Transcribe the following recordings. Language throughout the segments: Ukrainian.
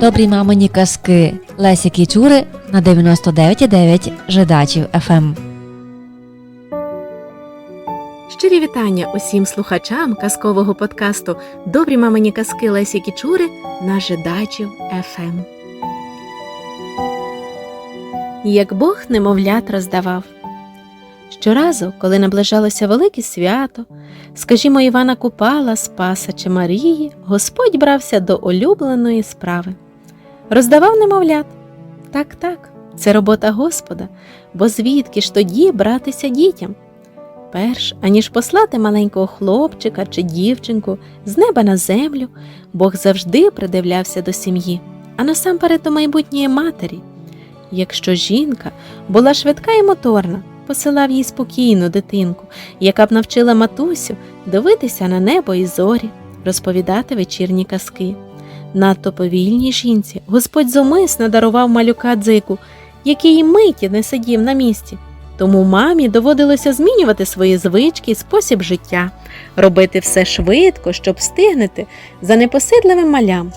Добрі мамині казки Лесі Кічури на 99,9 Жидачів Ем. ФМ. Щирі вітання усім слухачам казкового подкасту Добрі мамині казки Лесі Кічури на Жидачів ФМ. Як Бог немовлят роздавав. Щоразу, коли наближалося велике свято, скажімо, Івана Купала, Спаса чи Марії, Господь брався до улюбленої справи. Роздавав немовлят. Так, так, це робота Господа, бо звідки ж тоді братися дітям? Перш аніж послати маленького хлопчика чи дівчинку з неба на землю, Бог завжди придивлявся до сім'ї, а насамперед до майбутньої матері. Якщо жінка була швидка і моторна, посилав їй спокійну дитинку, яка б навчила матусю дивитися на небо і зорі, розповідати вечірні казки. Надто повільній жінці Господь зумисно дарував малюка дзику, який миті не сидів на місці. Тому мамі доводилося змінювати свої звички і спосіб життя, робити все швидко, щоб встигнути за непосидливим малям.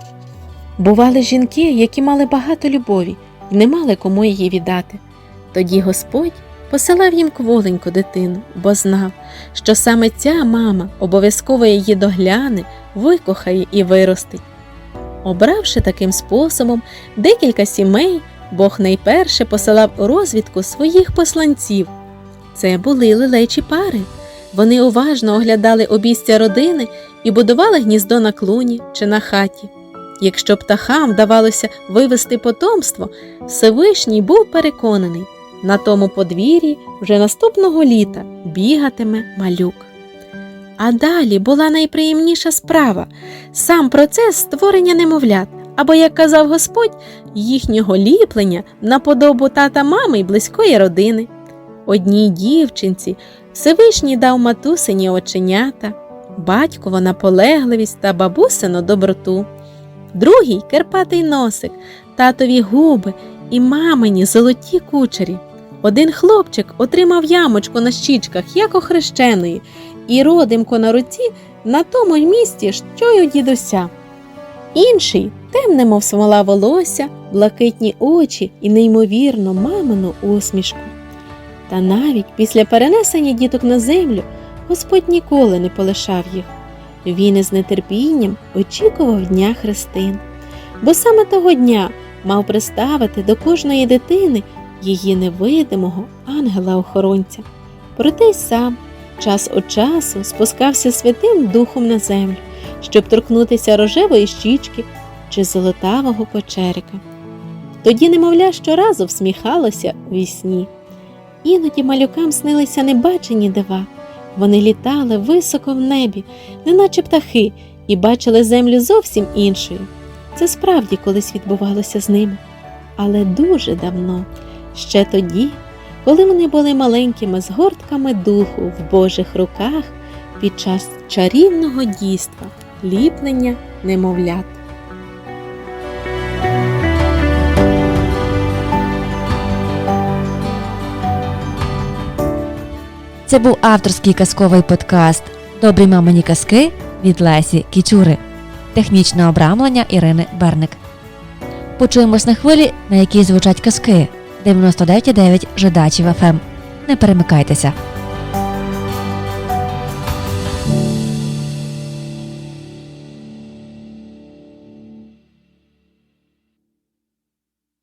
Бували жінки, які мали багато любові і не мали кому її віддати. Тоді Господь посилав їм кволеньку дитину, бо знав, що саме ця мама обов'язково її догляне, викохає і виростить. Обравши таким способом декілька сімей, Бог найперше посилав розвідку своїх посланців. Це були лелечі пари. Вони уважно оглядали обійстя родини і будували гніздо на клуні чи на хаті. Якщо птахам вдавалося вивести потомство, Всевишній був переконаний, на тому подвір'ї вже наступного літа бігатиме малюк. А далі була найприємніша справа сам процес створення немовлят, або, як казав Господь, їхнього ліплення на подобу тата мами й близької родини. Одній дівчинці Всевишній дав матусині оченята, батьково наполегливість та бабусину доброту, другій керпатий носик, татові губи і мамині золоті кучері. Один хлопчик отримав ямочку на щічках, як охрещеної, і родимко на руці на тому ж місці, що й у дідуся. Інший темне, мов смола волосся, блакитні очі і неймовірно мамину усмішку. Та навіть після перенесення діток на землю Господь ніколи не полишав їх. Він із нетерпінням очікував дня хрестин, бо саме того дня мав приставити до кожної дитини її невидимого ангела-охоронця. Проте й сам час від часу спускався святим духом на землю, щоб торкнутися рожевої щічки чи золотавого кочерика. Тоді, немовля, щоразу всміхалося у вісні. Іноді малюкам снилися небачені дива. Вони літали високо в небі, неначе птахи, і бачили землю зовсім іншою. Це справді колись відбувалося з ними. Але дуже давно, ще тоді, коли вони були маленькими згортками духу в Божих руках під час чарівного дійства, ліплення немовлят. Це був авторський казковий подкаст Добрі мамині казки від Лесі Кічури. Технічне обрамлення Ірини Берник. Почуємось на хвилі, на якій звучать казки 99,9 Жидачів ФМ. Не перемикайтеся.